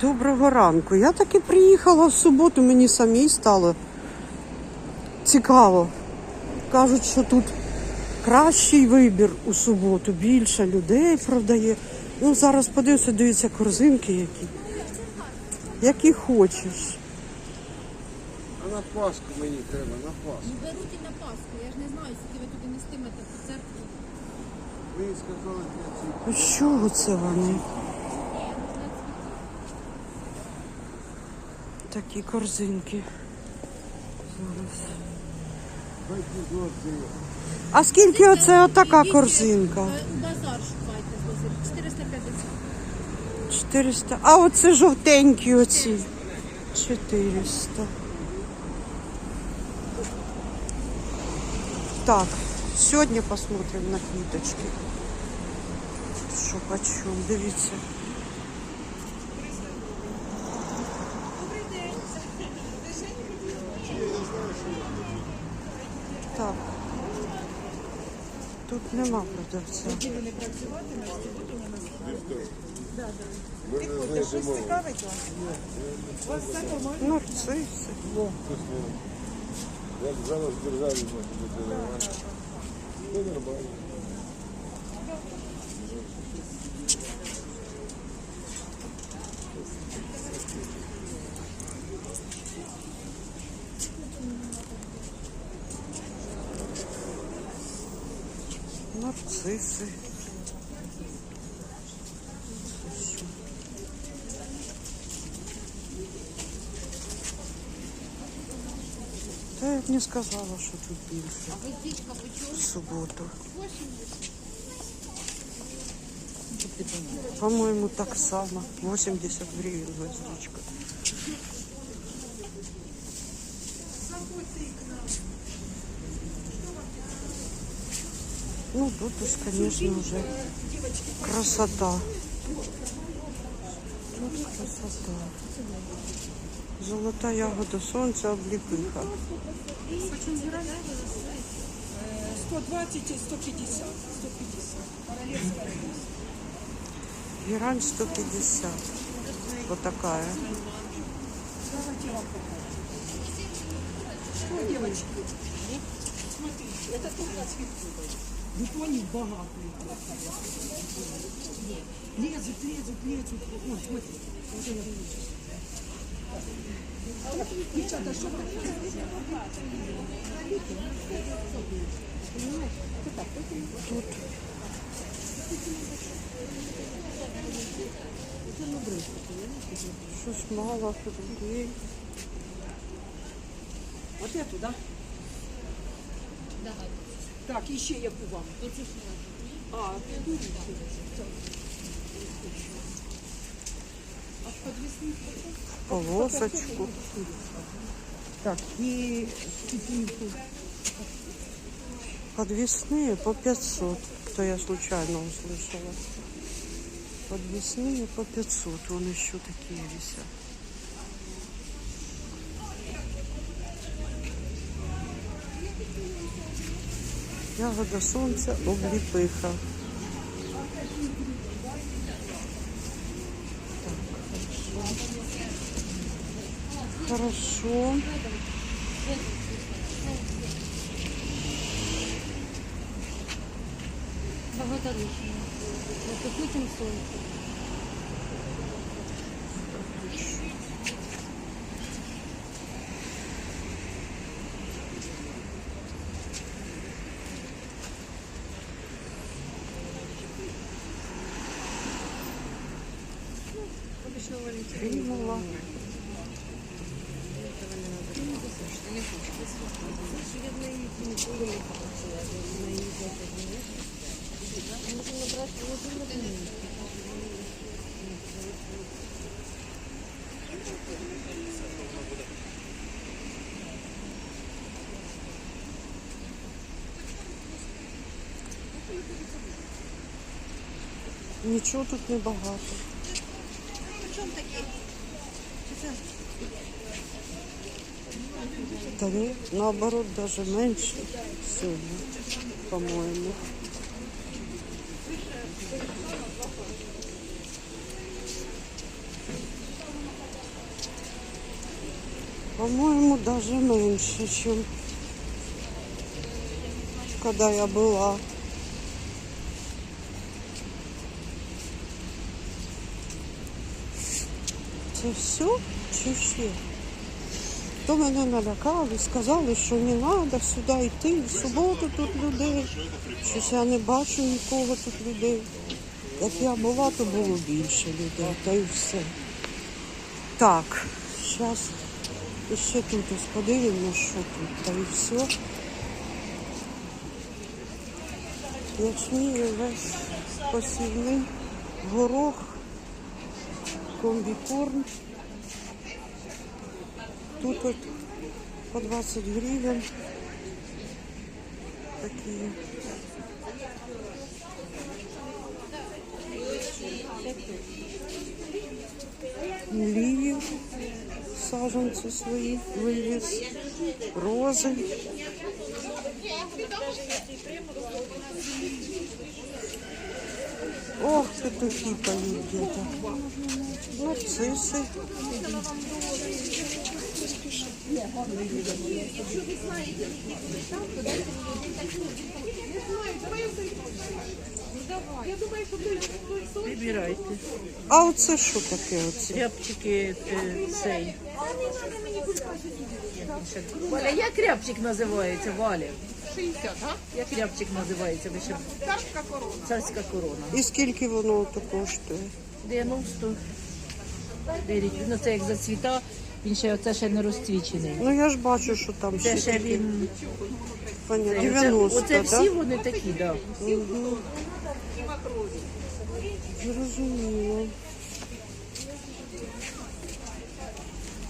Доброго ранку. Я таки приїхала в суботу, мені самій стало цікаво. Кажуть, що тут кращий вибір у суботу, більше людей продає. Ну, зараз подивися, дивіться, корзинки які. Які хочеш. А на Пасху мені треба, на Пасху. Ну беруть і на Пасху. Я ж не знаю, скільки ви туди нестимете по церкві. Ви сказали, я ці А з чого це вони? Такі корзинки. Зараз. А скільки оце отака корзинка? Базар шукайте 450. 400. А оце жовтенькі оці. 400. Так, сьогодні посмотрим на квіточки. Що почем, дивіться. Так. Тут нема продавця. Нарциси. Як зараз в державі може бути нормально. Все нормально. Нарциси. Та я не сказала, що тут більше. В суботу. По-моєму, так само. 80 гривень гвоздичка. Ну, тут уж, конечно, уже красота. Тут красота. Золота ягода сонця обліпиха. 120 и 150. 150. Королевская. Герань 150. Вот такая. Давайте вам покажу. Что, девочки? Смотрите, это только цветы. Бутоник богатый. Лезут, лезут, лезут. Ой, смотрите. Уже я вижу. Девчата, что вы Тут щось мало людей. Вот эту, да? Давай. Так, еще я вам. Оці ж А, тут Полосочку. Так, и кипинку. Подвесные по 500. То я случайно услышала. Подвесные по 500. Вон еще такие висят. Ягода сонця, обліпиха. Так, Хорошо. багаторічні. Це потім сонце. Примула. Нічого тут не багато чому такі? Та наоборот, даже менше сьогодні, по-моєму. По-моему, даже меньше, чем когда я была. Це все чи ще? То мене налякали, сказали, що не треба сюди йти. В суботу тут людей. Щось я не бачу нікого тут людей. Як я була, то було більше людей, та й все. Так, зараз ще тут ось подивимося, що тут, та й все. Ячмінь весь посівний, горох, комбікорм. Тут от по 20 гривень. Такі. Лілії, саженці свої вивіз, рози. Ох, петухи поют где-то. Нарциссы. Вибирайте. А оце що таке оце? Рябчики е, цей. Валя, як рябчик називається, Валя? 60, а? Як рябчик називається? Ви ще... Царська корона. Царська корона. І скільки воно то коштує? 90. Беріть. Ну це як зацвіта, він ще оце ще не розцвічений. Ну я ж бачу, що там Це ще ще такі. він. Понятно, Оце, 90, оце всі вони такі, так. Да. Зрозуміло.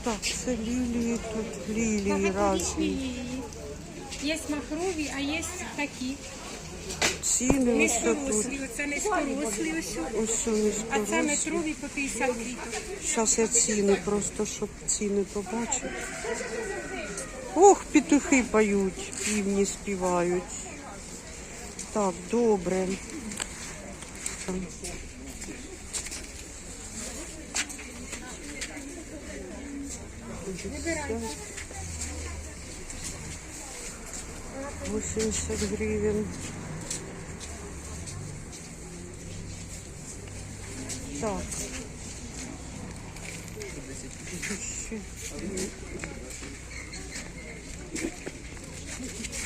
Так, це лілії тут, лілії різні. Есть махрові, а є такі. Ціни ось тут. Оце низькорослі ось. Ось у А це низькорослі. метрові по 50 квіток. Зараз я ціни просто, щоб ціни побачити. Ох, петухи поють, півні співають. Так, добре. Там. Восемьдесят гривен. Так. Еще.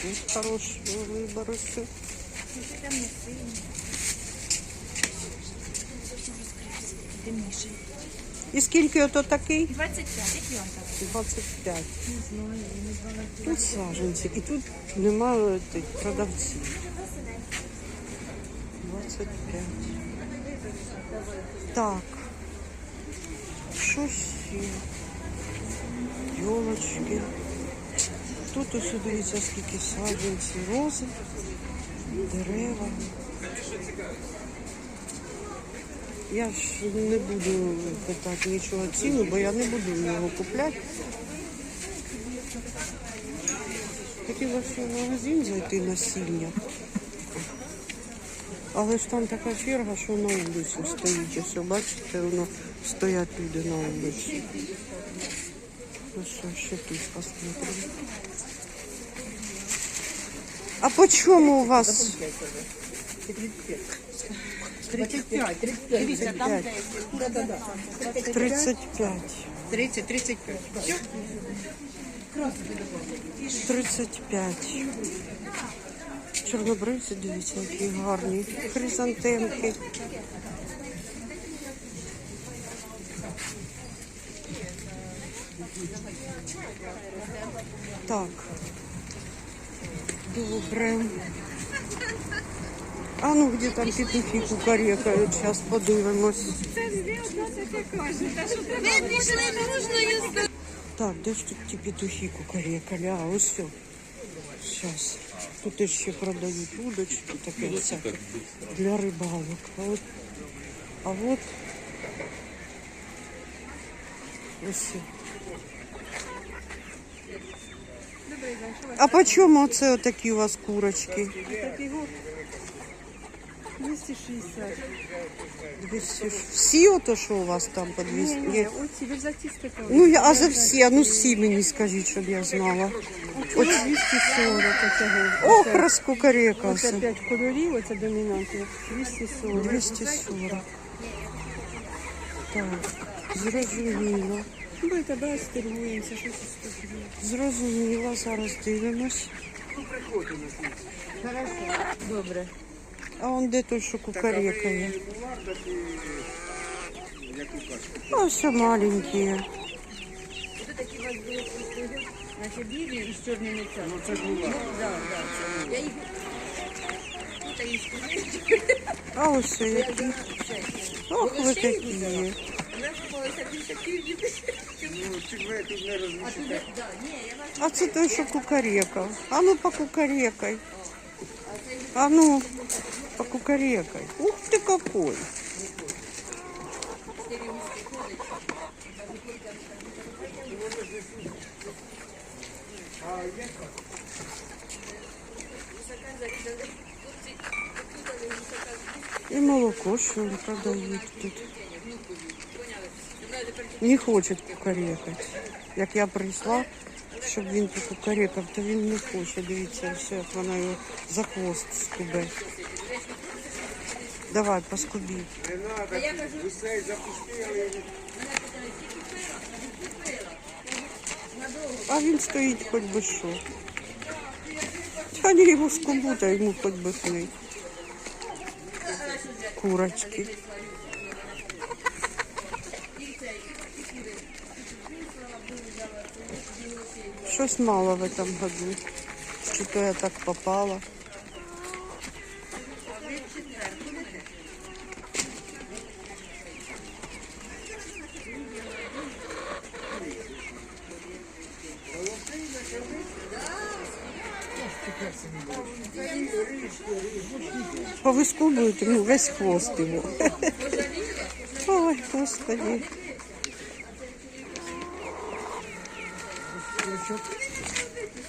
Тут хорошего выбора все. І скільки ото такий? 25, які вам так? 25. Тут саженці. І тут немає тих продавців. 25. Так. Що ще? Йолочки. Тут ось дивіться, скільки саджанці, рози, дерева. Я ж не буду питати нічого ціну, бо я не буду його купляти. Хотіла в магазин зайти насіння. Але ж там така черга, що на вулиці стоїть. Ось бачите, воно стоять люди на вулиці. Ну що, ще тут посмотрим. А по чому у вас? 35, 35. Дивіться, там 35. 30, 35. Все? 35. Чорнобривці, дивіться, які гарні. Хризантемки. Так. Добре. А ну где там петухи кукарекають, зараз подивимось. Так, де ж тут ті петухи кукарекали? А, ось все. Сейчас. Тут ще продають удочки, таке всяке для рибалок. А от, а от ось. А по чому оце отакі у вас курочки? 260. 200. Всі ото, що у вас там по 200? Ні, ні, оці вірзатісти то. Ну, я, а за всі, а ну всі мені скажіть, щоб я знала. Оце 240 оцього. Ох, розкукарекався. Оце 5 кольорів, оце домінантне. 240. 240. Так, зрозуміло. Будете брати, стервуємося, щось із Зрозуміло, зараз дивимось. Добре. А он де той, що кукарекає? Ось що маленькі. Значить, білі і з чорними цями. Ну, це була. Да, да. Я їх... Ну, А ось що які. Ох, ви такі. А це той, що кукарекав. А ну покукарекай. А ну, покукарекай. Ух ты какой. І молоко, що ли, продають тут. Не хочуть кукарекати. Як я прийшла, щоб він покукарекав, то він не хоче. Дивіться, все, як вона його за хвост скубе. Давай, поскуби. А він стоїть хоч би що. Та не його скубу, та йому хоч би хни. Курочки. Щось мало в этом году. Чи то я так попала. Повискубують ну, весь хвост його. Ой, господи.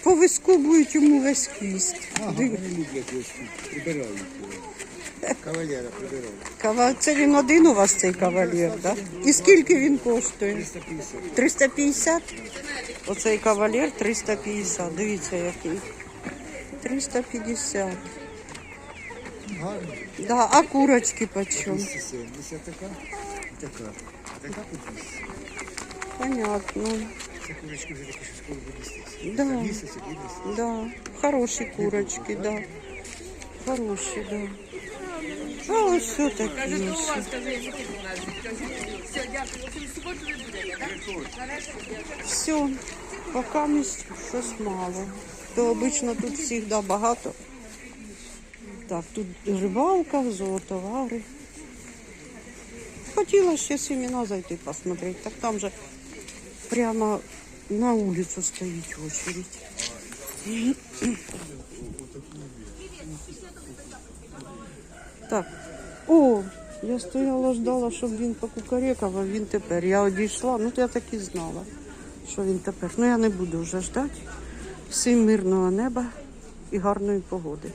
Повискубують йому весь хвіст. Ага, вони люблять ось прибирають. його. Кавалера прибирають. Кава... Це він один у вас цей кавалер, так? І скільки він коштує? 350. 350? Оцей кавалер 350. Дивіться який. 350. Гарно. Да, а курочки почем? 270 така. Така. А така по 200. Понятно. Це курочки вже такі, що скоро буде. Да. Місяць. Да, хороші курочки, да. Хороші, да. А ось все такі. Все, поки місць щось мало. То обично тут завжди багато. Так, тут рибалка, зоотовари. Хотіла ще семена зайти посмотреть, так там же прямо на вулицю стоїть очередь. Так. О, я стояла, ждала, щоб він покукарекав, а він тепер. Я одійшла, ну я так і знала, що він тепер. Ну я не буду вже ждати. Всім мирного неба і гарної погоди.